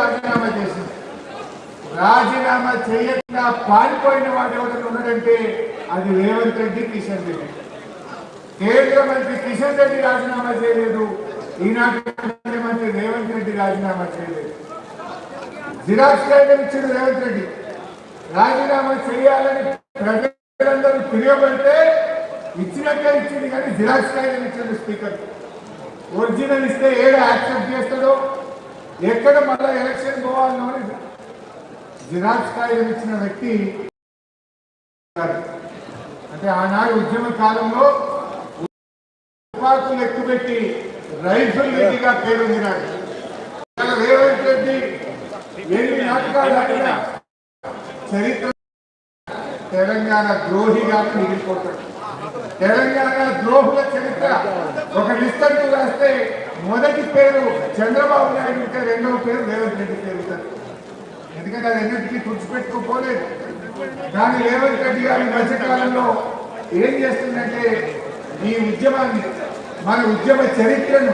రాజీనామా చేసింది. రాజీనామా చేయకుండా పారిపోయిన వాడు ఎవరైనా ఉన్నాడంటే అది రేవంత్ రెడ్డి కిషన్ రెడ్డి. కేంద్ర మంత్రి కిషన్ రెడ్డి రాజీనామా చేయలేదు. ఈనాటి ముఖ్యమంత్రి రేవంత్ రెడ్డి రాజీనామా చేయలేదు. జిరాక్స్ కాగితం ఇచ్చిండు రేవంత్ రెడ్డి. రాజీనామా చేయాలని ప్రజలందరూ తిరగబడితే ఇచ్చినట్టే ఇచ్చింది కానీ జిరాక్స్ కాగితం ఇచ్చాడు స్పీకర్. ఒరిజినల్ ఇస్తే ఏడ యాక్సెప్ట్ చేస్తాడో ఎక్కడ మళ్ళీ ఎలక్షన్ పోవాలని అని జిరాక్స్ కాగితం ఇచ్చిన వ్యక్తి అంటే ఆనాడు ఉద్యమ కాలంలో తుపాకులు ఎక్కుపెట్టి రైతులు రెడ్డిగా పేరొందినాడు ఇవాళ రేవంత్ రెడ్డి ఎన్ని నాటకాలు చరిత్ర తెలంగాణ ద్రోహిగా మిగిలిపోతాడు. తెలంగాణ ద్రోహుల చరిత్ర. ఒక లిస్ట్ అంటూ రాస్తే మొదటి పేరు చంద్రబాబు నాయుడు ఉంటే రెండవ పేరు రేవంత్ రెడ్డి పేరు ఎందుకంటే అది ఎన్నింటికి తుడిచిపెట్టుకోపోలేదు కానీ రేవంత్ రెడ్డి గారి మధ్యకాలంలో ఏం చేస్తుందంటే ఈ ఉద్యమాన్ని మన ఉద్యమ చరిత్రను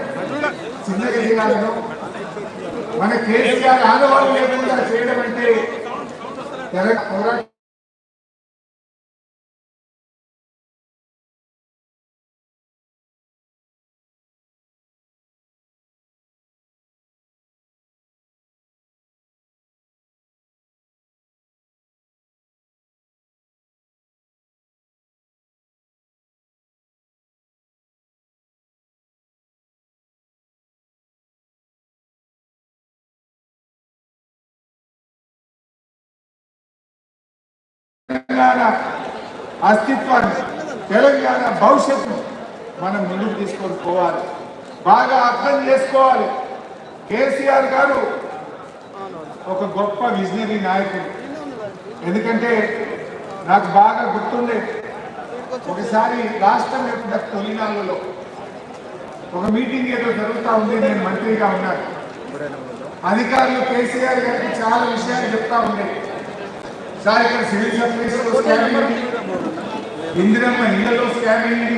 చిన్నగా చేయాలను మన కేసీఆర్ ఆనవాళ్ళు లేకుండా చేయడం అంటే తెలంగాణ తెలంగాణ అస్తిత్వాన్ని తెలంగాణ భవిష్యత్తు మనం ముందుకు తీసుకొని పోవాలి. బాగా అర్థం చేసుకోవాలి. కేసీఆర్ గారు ఒక గొప్ప విజనరీ నాయకుడు. ఎందుకంటే నాకు బాగా గుర్తుండే ఒకసారి రాష్ట్రం యొక్క తొలినాళ్ళలో ఒక మీటింగ్ ఏదో జరుగుతూ ఉంది నేను మంత్రిగా ఉన్నాను. అధికారులు కేసీఆర్ గారికి చాలా విషయాలు చెప్తా ఉండేది సార్ ఇక్కడ సివిల్ సప్లైస్లో స్కామ్ అయింది ఇందిరమ్మ ఇళ్ళలో స్కామ్ అయింది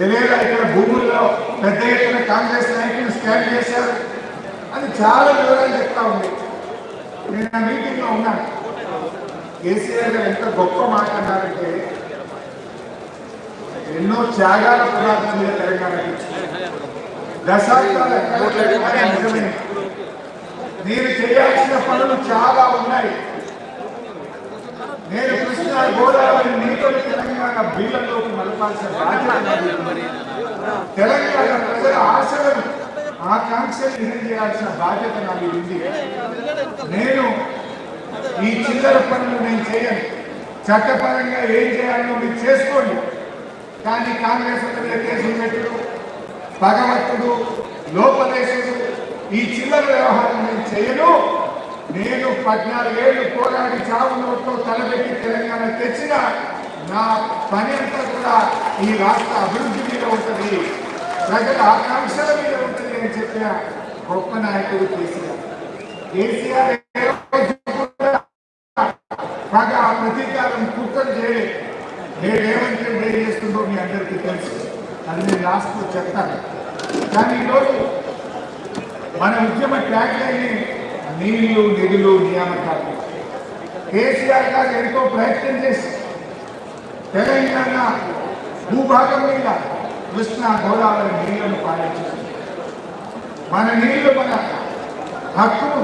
లేదా ఇక్కడ భూముల్లో పెద్ద ఎత్తున కాంగ్రెస్ నాయకులు స్కామ్ చేశారు. అని చాలా వివరాలు చెప్తా ఉంది. నేను ఆ మీటింగ్లో ఉన్నాను. కేసీఆర్ గారు ఎంత గొప్ప మాట అన్నారంటే ఎన్నో త్యాగాల పునాదుల మీద తెలంగాణకి దశాబ్దాల నిజమే మీరు చేయాల్సిన పనులు చాలా ఉన్నాయి. గోదావరి నీటిని తెలంగాణ బీళ్ళలోకి మలపాల్సిన బాధ్యత నాది. తెలంగాణ ప్రజల ఆశలను ఆకాంక్షలు చేయాల్సిన బాధ్యత నా ఉంది. నేను ఈ చిల్లర పనులు నేను చేయను. చట్టపరంగా ఏం చేయాలో మీరు చేసుకోండి. కానీ కాంగ్రెస్ మీద కేసులు పెట్టుడు భగవత్తుడు లోపలేశుడు ఈ చిల్లర వ్యవహారం నేను చేయను. నేను పద్నాలుగేళ్ళు పోరాడి చావు నోట్లో తలపెట్టి తెలంగాణ తెచ్చిన నా పని అంతా కూడా ఈ రాష్ట్ర అభివృద్ధి మీద ఉంటుంది. ప్రజల ఆకాంక్షల మీద ఉంటుంది అని చెప్పిన గొప్ప నాయకుడు కేసీఆర్. కేసీఆర్ ఏ పగ ప్రతీకారం కుక్కలు చేయలేదు. నేను ఏం చేస్తుందో మీ అందరికీ తెలుసు. అది నేను లాస్ట్లో చెప్తాను. కానీ ఈరోజు మన ఉద్యమ ట్యాగ్ లైన్ నీళ్ళు నిధులు నియామకాలు. కేసీఆర్ గారు ఎంతో ప్రయత్నం చేసి తెలంగాణ భూభాగం మీద కృష్ణా గోదావరి నీళ్ళను పాలించారు. మన నీళ్ళు మన హక్కును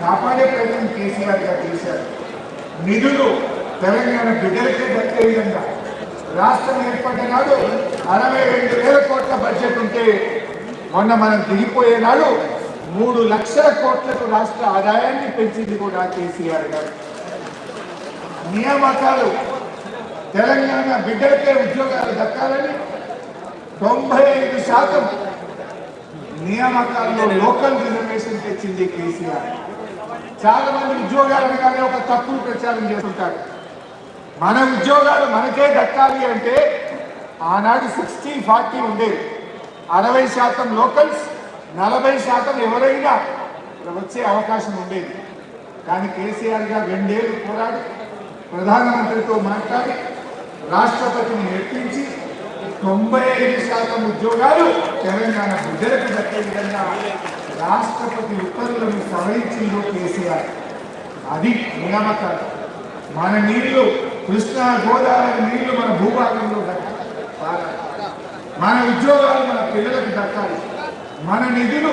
కాపాడే ప్రయత్నం కేసీఆర్ గారు చేశారు. నిధులు తెలంగాణ బిడ్డలకే దక్కే విధంగా రాష్ట్రం ఏర్పడే నాడు అరవై రెండు వేల కోట్ల బడ్జెట్ ఉంటే మొన్న మనం దిగిపోయే నాడు మూడు లక్షల కోట్లకు రాష్ట్ర ఆదాయాన్ని పెంచింది కూడా కేసీఆర్ గారు. నియామకాలు తెలంగాణ బిడ్డలకే ఉద్యోగాలు దక్కాలని తొంభై ఐదు శాతం నియామకాల్లో లోకల్ రిజర్వేషన్ తెచ్చింది కేసీఆర్. చాలా మంది ఉద్యోగాలు అనగానే ఒక తప్పుడు ప్రచారం చేస్తుంటారు. మన ఉద్యోగాలు మనకే దక్కాలి అంటే ఆనాడు సిక్స్టీ ఫార్టీ ఉండేది అరవై శాతం లోకల్స్ నలభై శాతం ఎవరైనా వచ్చే అవకాశం ఉండేది. కానీ కేసీఆర్ గారు రెండేళ్ళు పోరాడి ప్రధానమంత్రితో మాట్లాడి రాష్ట్రపతిని మెప్పించి తొంభై ఐదు శాతం ఉద్యోగాలు తెలంగాణ ప్రజలకు దక్కే విధంగా రాష్ట్రపతి ఉత్తర్వులను సవరించిందో కేసీఆర్. అది నియామకాలు. మన నీళ్ళు కృష్ణా గోదావరి నీళ్ళు మన భూభాగంలో దక్కాలి. మన ఉద్యోగాలు మన పిల్లలకు దక్కాలి. మన నిధులు